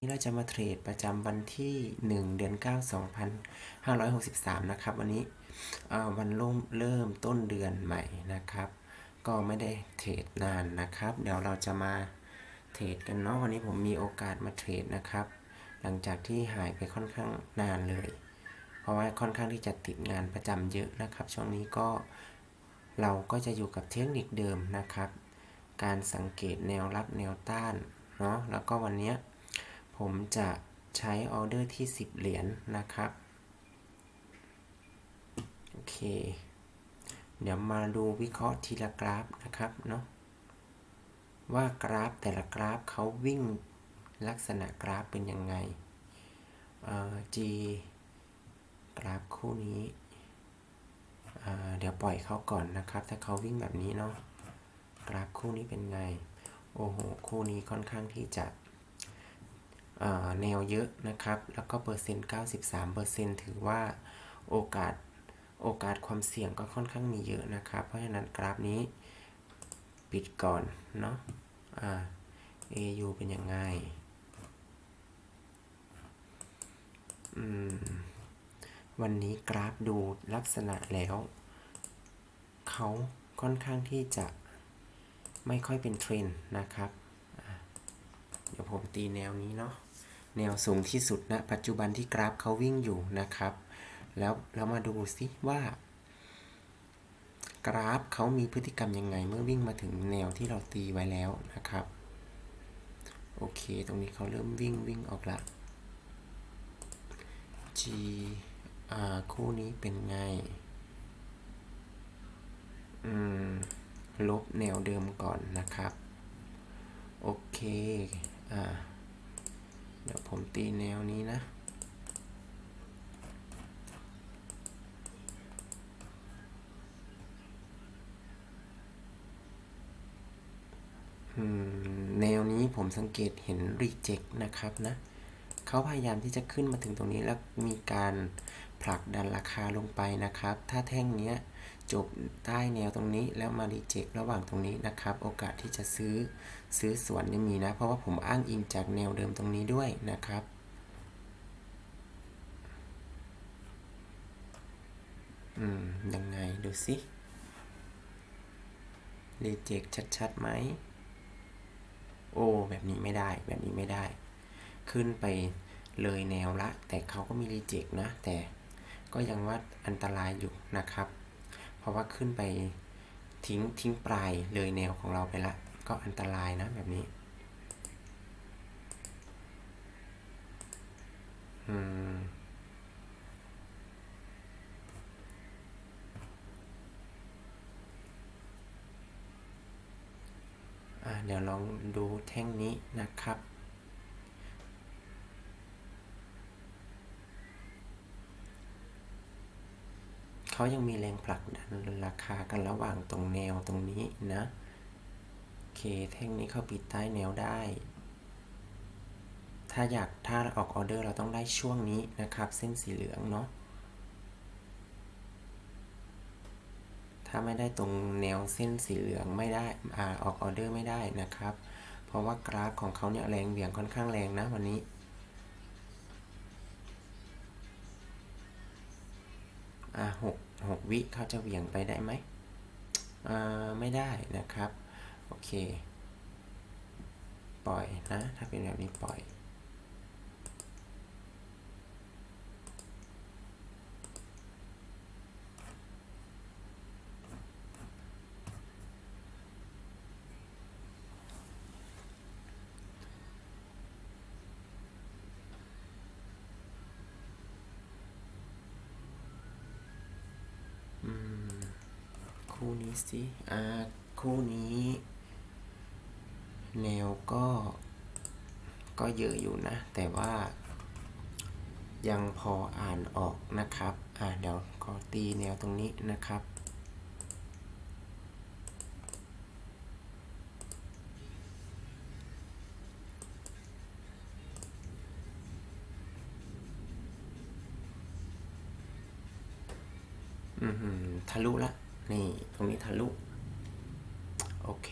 นี้เราจะมาเทรดประจำวันที่ 1 เดือน 9 2563 นะครับ วันนี้วันเริ่มเริ่มต้นเดือนใหม่นะครับ ก็ไม่ได้เทรดนานนะครับ เดี๋ยวเราจะมาเทรดกันเนาะวันนี้ผมมีโอกาสมาเทรดนะครับ หลังจากที่หายไปค่อนข้างนานเลย เพราะว่าค่อนข้างที่จะติดงานประจำเยอะนะครับ ช่วงนี้ก็เราก็จะอยู่กับเทคนิคเดิมนะครับ การสังเกตแนวรับแนวต้านเนาะแล้วก็วันเนี้ย ผมจะใช้ออเดอร์ที่ 10 เหรียญนนะครับ โอเค เดี๋ยวมาดูวิเคราะห์ทีละกราฟนะครับเนาะว่ากราฟแต่ละกราฟเขาวิ่งลักษณะกราฟเป็นยังไงเอ่อ G กราฟคู่นี้อ่าเดี๋ยวปล่อยเขาก่อนนะครับ ถ้าเขาวิ่งแบบนี้เนาะกราฟคู่นี้เป็นไง โอ้โห คู่นี้ค่อนข้างที่จะ แนวเยอะนะครับ แล้วก็เปอร์เซ็นต์ 93เปอร์เซ็นต์ถือว่าโอกาสโอกาสความเสี่ยงก็ค่อนข้างมีเยอะนะครับ เพราะฉะนั้นกราฟนี้ปิดก่อนเนาะอ่า AU เป็นยังไง อืม วันนี้กราฟดูลักษณะแล้ว เขาค่อนข้างที่จะไม่ค่อยเป็นเทรนนะครับ เดี๋ยวผมตีแนวนี้เนาะ แนวสูงที่สุดณนะปัจจุบันที่กราฟเขาวิ่งอยู่นะครับ แล้วเรามาดูซิว่า กราฟเขามีพฤติกรรมยังไงเมื่อวิ่งมาถึงแนวที่เราตีไว้แล้วนะครับ โอเค ตรงนี้เขาเริ่มวิ่งวิ่งออกละ G อ่าคู่นี้เป็นไง อืม ลบแนวเดิมก่อนนะครับ โอเค อ่า เดี๋ยวผมตีแนวนี้นะแนวนี้ผมสังเกตเห็นรีเจ็คนะครับนะเขาพยายามที่จะขึ้นมาถึงตรงนี้แล้วมีการ ผลักดันราคาลงไปนะครับ ถ้าแท่งเนี้ยจบใต้แนวตรงนี้แล้วมารีเจ็คระหว่างตรงนี้นะครับ โอกาสที่จะซื้อซื้อสวนยังมีนะ เพราะว่าผมอ้างอิงจากแนวเดิมตรงนี้ด้วยนะครับอืมยังไงดูสิรีเจ็คชัดๆไหมโอ้แบบนี้ไม่ได้แบบนี้ไม่ได้ ขึ้นไปเลยแนวละ แต่เขาก็มีรีเจ็คนะแต่ ก็ยังว่าอันตรายอยู่นะครับ เพราะว่าขึ้นไปทิ้งทิ้งปลายเลยแนวของเราไปละ ก็อันตรายนะแบบนี้อืมอ่าเดี๋ยวลองดูแท่งนี้นะครับ เขายังมีแรงผลักดันราคากันระหว่างตรงแนวตรงนี้นะโอเคแท่งนี้เขาปิดใต้แนวได้ ถ้าอยากถ้าออกออเดอร์เราต้องได้ช่วงนี้นะครับ เส้นสีเหลืองเนาะถ้าไม่ได้ตรงแนวเส้นสีเหลืองไม่ได้อ่าออกออเดอร์ไม่ได้นะครับ เพราะว่ากราฟของเขาเนี่ยแรงเหวี่ยงค่อนข้างแรงนะวันนี้อ่าหก หกวิเขาจะเหวี่ยงไปได้ไหมอ่าไม่ได้นะครับ โอเค ปล่อยนะ ถ้าเป็นแบบนี้ปล่อย คู่นี้สิอ่าคู่นี้ แนวก็ ก็เยอะอยู่นะ แต่ว่า ยังพออ่านออกนะครับ อ่าเดี๋ยวขอตีแนวตรงนี้นะครับอือหือทะลุละ นี่ตรงนี้ทะลุ โอเค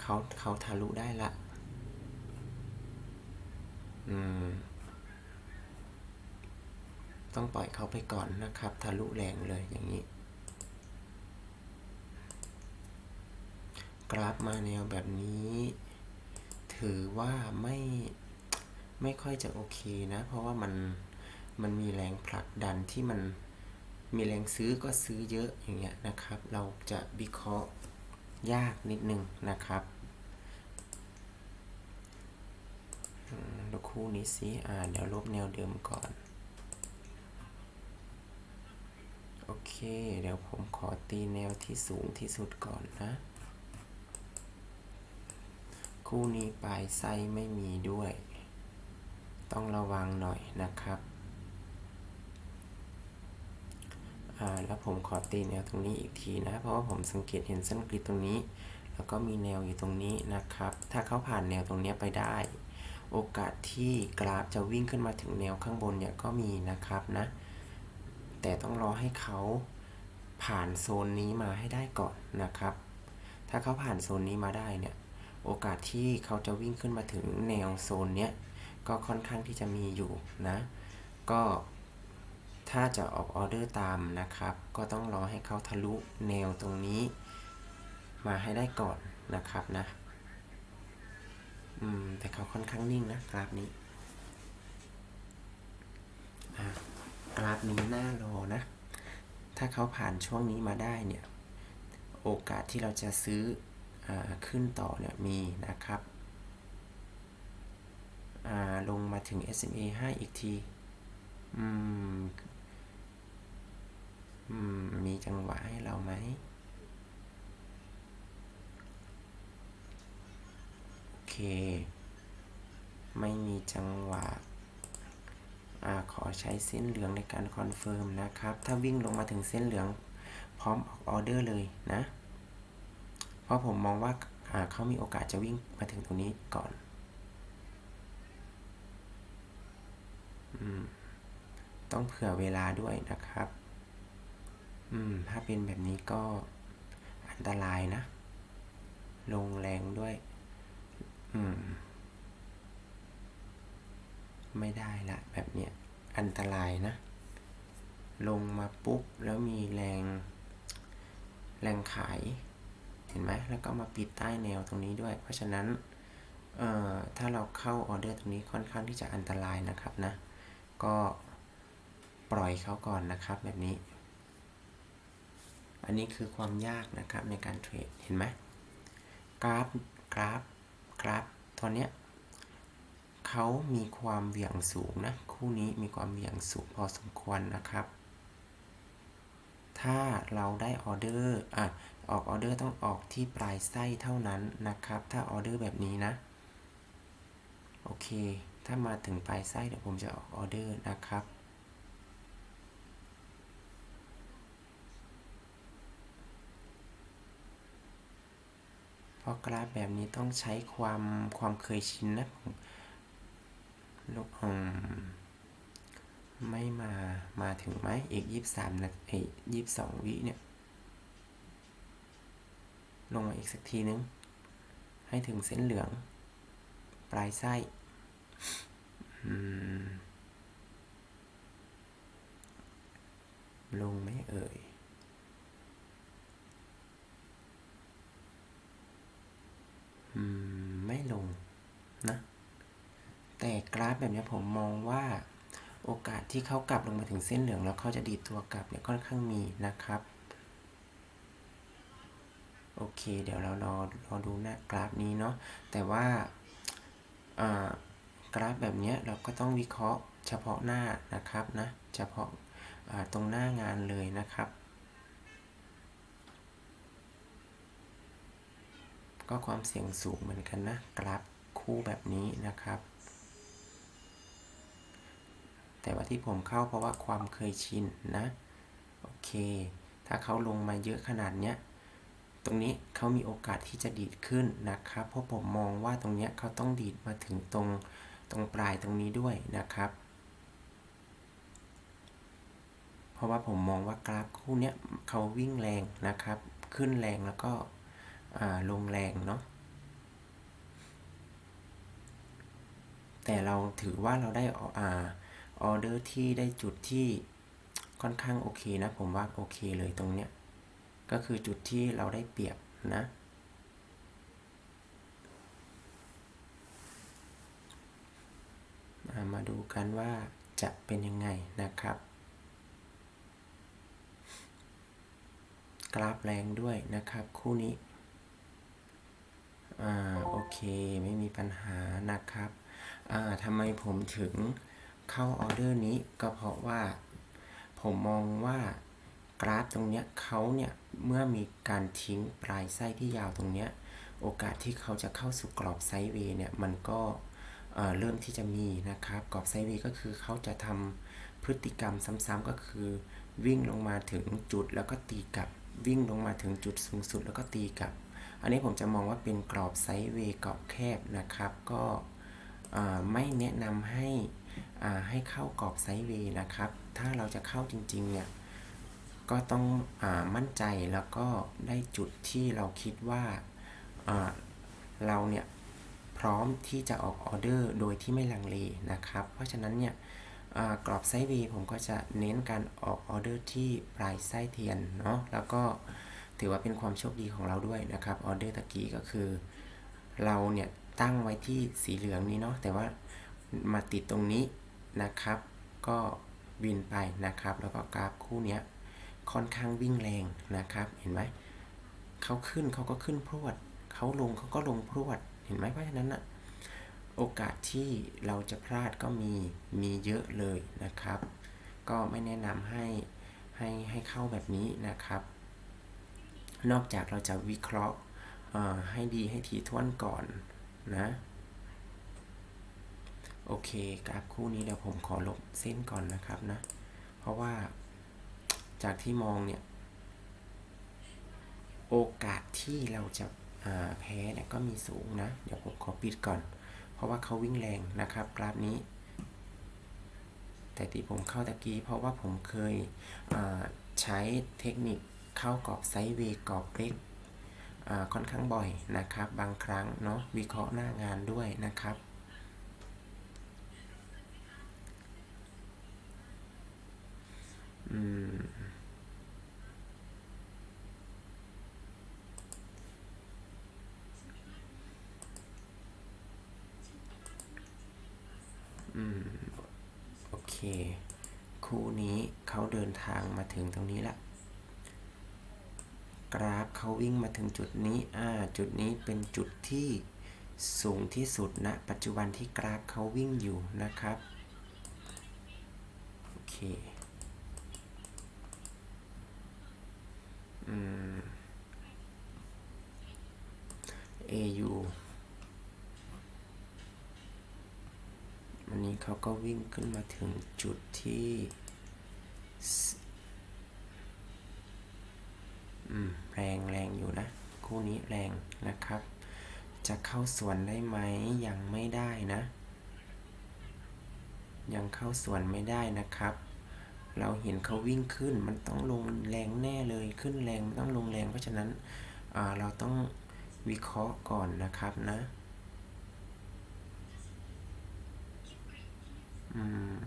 เขาเขาทะลุได้ละ อืม ต้องปล่อยเขาไปก่อนนะครับ ทะลุแรงเลยอย่างนี้ กราฟมาแนวแบบนี้ ถือว่าไม่ไม่ค่อยจะโอเคนะ เพราะว่ามันมันมีแรงผลักดันที่มัน มีแรงซื้อก็ซื้อเยอะอย่างเงี้ยนะครับ เราจะวิเคราะห์ยากนิดนึงนะครับอืมดูคู่นี้สิอ่าเดี๋ยวลบแนวเดิมก่อน โอเค เดี๋ยวผมขอตีแนวที่สูงที่สุดก่อนนะ คู่นี้ปลายไส้ไม่มีด้วย ต้องระวังหน่อยนะครับ อ่าแล้วผมขอตีแนวตรงนี้อีกทีนะ เพราะว่าผมสังเกตเห็นเส้นกริดตรงนี้ แล้วก็มีแนวอยู่ตรงนี้นะครับ ถ้าเขาผ่านแนวตรงนี้ไปได้ โอกาสที่กราฟจะวิ่งขึ้นมาถึงแนวข้างบนเนี่ยก็มีนะครับนะ แต่ต้องรอให้เขาผ่านโซนนี้มาให้ได้ก่อนนะครับ ถ้าเขาผ่านโซนนี้มาได้เนี่ย โอกาสที่เขาจะวิ่งขึ้นมาถึงแนวโซนเนี้ยก็ค่อนข้างที่จะมีอยู่นะ ก็ ถ้าจะออกออเดอร์ตามนะครับ ก็ต้องรอให้เขาทะลุแนวตรงนี้ มาให้ได้ก่อนนะครับนะ อืม แต่เขาค่อนข้างนิ่งนะกราฟนี้กราฟนี้น่ารอนะ ถ้าเขาผ่านช่วงนี้มาได้เนี่ย โอกาสที่เราจะซื้ออขึ้นต่อเนี่ยมีนะครับอ่าลงมาถึง SMA 5 อีกทีอื มีจังหวะให้เราไหม โอเค ไม่มีจังหวะอขอใช้เส้นเหลืองในการคอนเฟิร์มนะครับ ถ้าวิ่งลงมาถึงเส้นเหลืองพร้อมออกออเดอร์เลยนะ เพราะผมมองว่าาเขามีโอกาสจะวิ่งมาถึงตรงนี้ก่อนอต้องเผื่อเวลาด้วยนะครับ อืม ถ้าเป็นแบบนี้ก็อันตรายนะ ลงแรงด้วย อืม ไม่ได้ละแบบเนี้ย อันตรายนะ ลงมาปุ๊บแล้วมีแรง แรงขาย เห็นไหม แล้วก็มาปิดใต้แนวตรงนี้ด้วย เพราะฉะนั้น เอ่อ ถ้าเราเข้าออเดอร์ตรงนี้ค่อนข้างที่จะอันตรายนะครับนะ ก็ปล่อยเขาก่อนนะครับแบบนี้ อันนี้คือความยากนะครับในการเทรด เห็นไหมกราฟ กราฟ กราฟตัวเนี้ยเขามีความเหวี่ยงสูงนะ คู่นี้มีความเหวี่ยงสูงพอสมควรนะครับ ถ้าเราได้ออเดอร์อะออกออเดอร์ต้องออกที่ปลายไส้เท่านั้นนะครับ ถ้าออเดอร์แบบนี้นะ โอเค ถ้ามาถึงปลายไส้เดี๋ยวผมจะออกออเดอร์นะครับ ราะกราฟแบบนี้ต้องใช้ความความเคยชินนะลูกอมไม่มามาถึงไหมอีกยี่สิบสามนาทียี่สิบสองวิเนี่ย ลงมาอีกสักทีนึง ให้ถึงเส้นเหลือง ปลายไส้ลงไม่เอ่ย อืม ไม่ลงนะ แต่กราฟแบบนี้ผมมองว่าโอกาสที่เขากลับลงมาถึงเส้นเหลืองแล้วเขาจะดีดตัวกลับเนี่ยค่อนข้างมีนะครับ โอเค เดี๋ยวเรารอรอดูหน้ากราฟนี้เนาะแต่ว่า กราฟแบบเนี้ยเราก็ต้องวิเคราะห์เฉพาะหน้านะครับนะ เฉพาะาตรงหน้างานเลยนะครับ ก็ความเสี่ยงสูงเหมือนกันนะกราฟคู่แบบนี้นะครับ แต่ว่าที่ผมเข้าเพราะว่าความเคยชินนะ โอเค ถ้าเขาลงมาเยอะขนาดเนี้ยตรงนี้เขามีโอกาสที่จะดีดขึ้นนะครับ เพราะผมมองว่าตรงเนี้ยเขาต้องดีดมาถึงตรงตรงปลายตรงนี้ด้วยนะครับ เพราะว่าผมมองว่ากราฟคู่เนี้ยเขาวิ่งแรงนะครับ ขึ้นแรงแล้วก็ ลงแรงเนาะแต่เราถือว่าเราได้ออ่าออเดอร์ที่ได้จุดที่ค่อนข้างโอเคนะผมว่าโอเคเลยตรงเนี้ยก็คือจุดที่เราได้เปรียบนะามาดูกันว่าจะเป็นยังไงนะครับ กราฟแรงด้วยนะครับคู่นี้ อ่าโอเคไม่มีปัญหานะครับอ่าทำไมผมถึงเข้าออเดอร์นี้ก็เพราะว่าผมมองว่ากราฟตรงเนี้ยเขาเนี่ยเมื่อมีการทิ้งปลายไส้ที่ยาวตรงเนี้ยโอกาสที่เขาจะเข้าสู่กรอบไซด์เวย์เนี่ยมันก็เเริ่มที่จะมีนะครับกรอบไซด์เวย์ก็คือเขาจะทำพฤติกรรมซ้ำๆก็คือ วิ่งลงมาถึงจุดแล้วก็ตีกลับวิ่งลงมาถึงจุดสูงสุดแล้วก็ตีกลับ อันนี้ผมจะมองว่าเป็นกรอบไซด์เวย์กรอบแคบนะครับ ก็ไม่แนะนำให้ให้เข้ากรอบไซด์เวย์นะครับ ถ้าเราจะเข้าจริงๆเนี่ยก็ต้องอมั่นใจแล้วก็ได้จุดที่เราคิดว่าเราเนี่ยพร้อมที่จะออกออเดอร์โดยที่ไม่ลังเลนะครับ เพราะฉะนั้นเนี่ยกรอบไซด์เวผมก็จะเน้นการออกออเดอร์ที่ปลายไส้เทียนเนาะแล้วก็ ถือว่าเป็นความโชคดีของเราด้วยนะครับออเดอร์ตะกี้ก็คือ เราเนี่ยตั้งไว้ที่สีเหลืองนี้เนาะแต่ว่ามาติดตรงนี้นะครับ ก็วินไปนะครับ แล้วก็กราฟคู่เนี้ยค่อนข้างวิ่งแรงนะครับ เห็นไหมเขาขึ้นเขาก็ขึ้นพรวดเขาลงเขาก็ลงพรวดเห็นไหมเพราะฉะนั้นอะโอกาสที่เราจะพลาดก็มีมีเยอะเลยนะครับ ก็ไม่แนะนำให้ให้ให้เข้าแบบนี้นะครับ นอกจากเราจะวิเคราะห์ให้ดีให้ถี่ถ้วนก่อนนะ โอเคกราฟคู่นี้เดี๋ยวผมขอลบเส้นก่อนนะครับนะ เพราะว่าจากที่มองเนี่ย โอกาสที่เราจะาแพ้เนี่ยก็มีสูงนะ เดี๋ยวผมขอปิดก่อน เพราะว่าเขาวิ่งแรงนะครับ กราฟนี้ แต่ที่ผมเข้าตะกี้เพราะว่าผมเคยใช้เทคนิค เข้ากรอบไซด์เวย์กรอบเล็กค่อนข้างบ่อยนะครับ บางครั้งเนาะวิเคราะห์หน้างานด้วยนะครับ อืมอืม โอเค คู่นี้เขาเดินทางมาถึงตรงนี้ละ กราฟเขาวิ่งมาถึงจุดนี้อ่าจุดนี้เป็นจุดที่สูงที่สุดณนะปัจจุบันที่กราฟเขาวิ่งอยู่นะครับโอเคอืม AU วันนี้เขาก็วิ่งขึ้นมาถึงจุดที่สอืม แรงแรงอยู่นะ คู่นี้ แรงนะครับ จะเข้าสวนได้ไหมยังไม่ได้นะ ยังเข้าสวนไม่ได้นะครับ เราเห็นเขาวิ่งขึ้นมันต้องลงแรงแน่เลยขึ้นแรงมันต้องลงแรงเพราะฉะนั้นเราต้องวิเคราะห์ก่อนนะครับนะอืม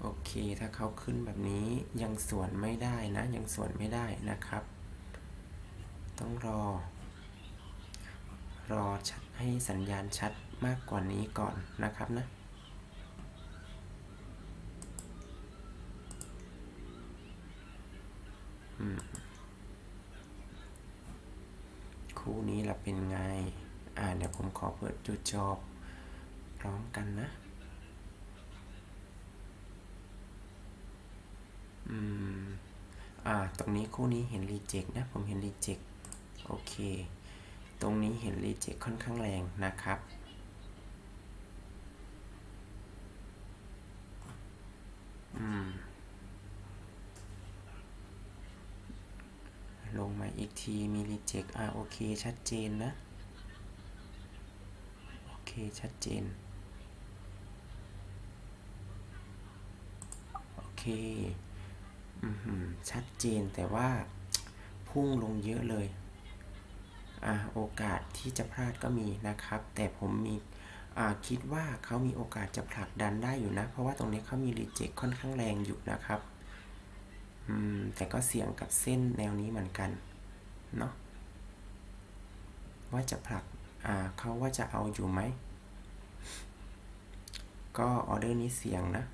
โอเค ถ้าเขาขึ้นแบบนี้ยังสวนไม่ได้นะ ยังสวนไม่ได้นะครับ ต้องรอ รอชัดให้สัญญาณชัดมากกว่านี้ก่อนนะครับนะ คู่นี้ล่ะเป็นไง อ่าเดี๋ยวผมขอเปิดจุดจอบพร้อมกันนะ อืม อ่า ตรงนี้คู่นี้เห็นรีเจ็คนะ ผมเห็นรีเจ็ค โอเค ตรงนี้เห็นรีเจ็คค่อนข้างแรงนะครับ อืม ลงมาอีกทีมีรีเจ็คอ่าโอเค ชัดเจนนะ โอเค ชัดเจน โอเค อือหือชัดเจนแต่ว่าพุ่งลงเยอะเลย โอกาสที่จะพลาดก็มีนะครับ แต่ผมมีคิดว่าเขามีโอกาสจะผลักดันได้อยู่นะ เพราะว่าตรงนี้เขามีรีเจ็คค่อนข้างแรงอยู่นะครับแต่ก็เสี่ยงกับเส้นแนวนี้เหมือนกันเนาะว่าจะผลักเขาว่าจะเอาอยู่ไหม ก็ออเดอร์นี้เสี่ยงนะ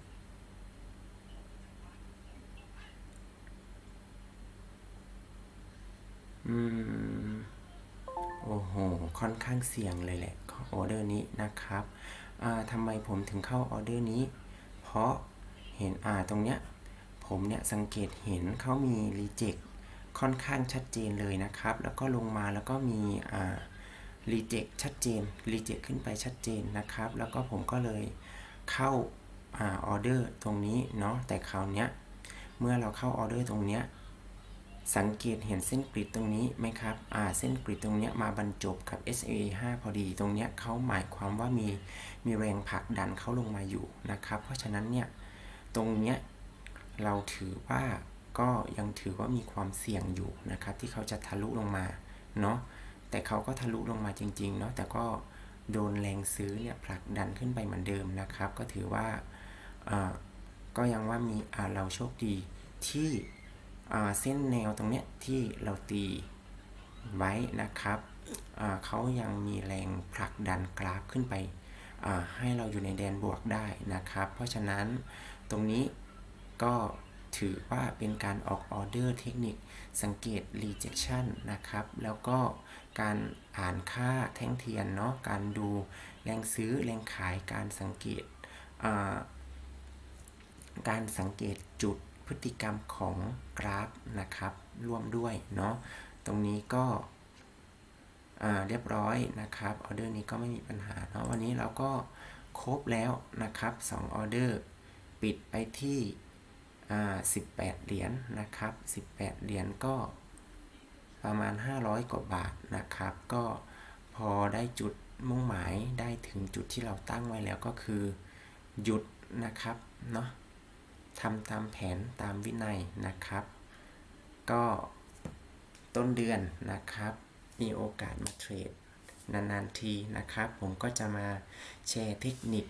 อืม โอ้โห ค่อนข้างเสี่ยงเลยแหละออเดอร์นี้นะครับอ่าทำไมผมถึงเข้าออเดอร์นี้ เพราะเห็นอ่าตรงเนี้ยผมเนี่ยสังเกตเห็นเขามีรีเจ็คค่อนข้างชัดเจนเลยนะครับ แล้วก็ลงมาแล้วก็มีอ่ารีเจ็คชัดเจนรีเจ็คขึ้นไปชัดเจนนะครับ แล้วก็ผมก็เลยเข้าอ่าออเดอร์ตรงนี้เนาะแต่คราวเนี้ยเมื่อเราเข้าออเดอร์ตรงเนี้ย สังเกตเห็นเส้นกริดตรงนี้ไหมครับ อ่า เส้นกริดตรงเนี้ยมาบรรจบกับ SA 5พอดี ตรงเนี้ยเขาหมายความว่ามีมีแรงผลักดันเขาลงมาอยู่นะครับ เพราะฉะนั้นเนี่ย ตรงเนี้ยเราถือว่าก็ยังถือว่ามีความเสี่ยงอยู่นะครับ ที่เขาจะทะลุลงมา เนาะ แต่เขาก็ทะลุลงมาจริงๆ เนาะ แต่ก็โดนแรงซื้อเนี่ยผลักดันขึ้นไปเหมือนเดิมนะครับ ก็ถือว่าอ่าก็ยังว่ามีอ่าเราโชคดีที่ เส้นแนวตรงเนี้ยที่เราตีไว้นะครับเขายังมีแรงผลักดันกราฟขึ้นไปให้เราอยู่ในแดนบวกได้นะครับ เพราะฉะนั้นตรงนี้ก็ถือว่าเป็นการออกออเดอร์เทคนิคสังเกต rejection นะครับ แล้วก็การอ่านค่าแท่งเทียนเนาะการดูแรงซื้อแรงขายการสังเกตการสังเกตจุด พฤติกรรมของกราฟนะครับ ร่วมด้วยเนาะตรงนี้ก็เรียบร้อยนะครับออเดอร์นี้ก็ไม่มีปัญหาเนาะวันนี้เราก็ครบแล้วนะครับ2ออเดอร์ปิดไปที่18 เหรียญนนะครับ 18 เหรียญก็ประมาณ 500 กว่าบาทนะครับ ก็พอได้จุดมุ่งหมายได้ถึงจุดที่เราตั้งไว้แล้วก็คือหยุดนะครับเนาะ ทำตามแผนตามวินัยนะครับ ก็ต้นเดือนนะครับ มีโอกาสมาเทรดนานๆทีนะครับ ผมก็จะมาแชร์เทคนิค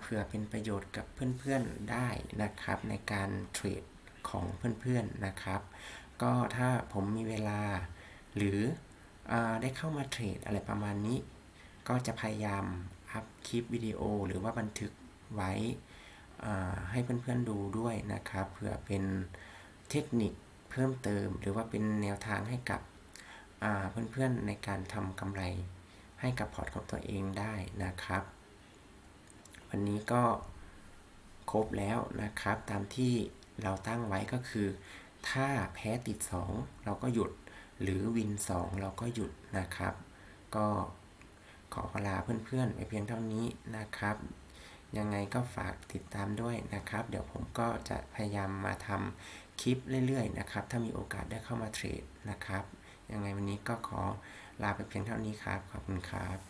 เผื่อเป็นประโยชน์กับเพื่อนๆได้นะครับ ในการเทรดของเพื่อนๆนะครับ ก็ถ้าผมมีเวลาหรืออได้เข้ามาเทรดอะไรประมาณนี้ ก็จะพยายามอัพคลิปวิดีโอหรือว่าบันทึกไว้ ให้เพื่อนๆดูด้วยนะครับ เผื่อเป็นเทคนิคเพิ่มเติม หรือว่าเป็นแนวทางให้กับเพื่อนๆในการทำกำไรให้กับพอร์ตของตัวเองได้นะครับ วันนี้ก็ครบแล้วนะครับ ตามที่เราตั้งไว้ก็คือ ถ้าแพ้ติด 2 เราก็หยุด หรือวิน 2 เราก็หยุดนะครับ ก็ขอลาเพื่อนๆไปเพียงเท่านี้นะครับ ยังไงก็ฝากติดตามด้วยนะครับ เดี๋ยวผมก็จะพยายามมาทำคลิปเรื่อยๆนะครับ ถ้ามีโอกาสได้เข้ามาเทรดนะครับ ยังไงวันนี้ก็ขอลาไปเพียงเท่านี้ครับ ขอบคุณครับ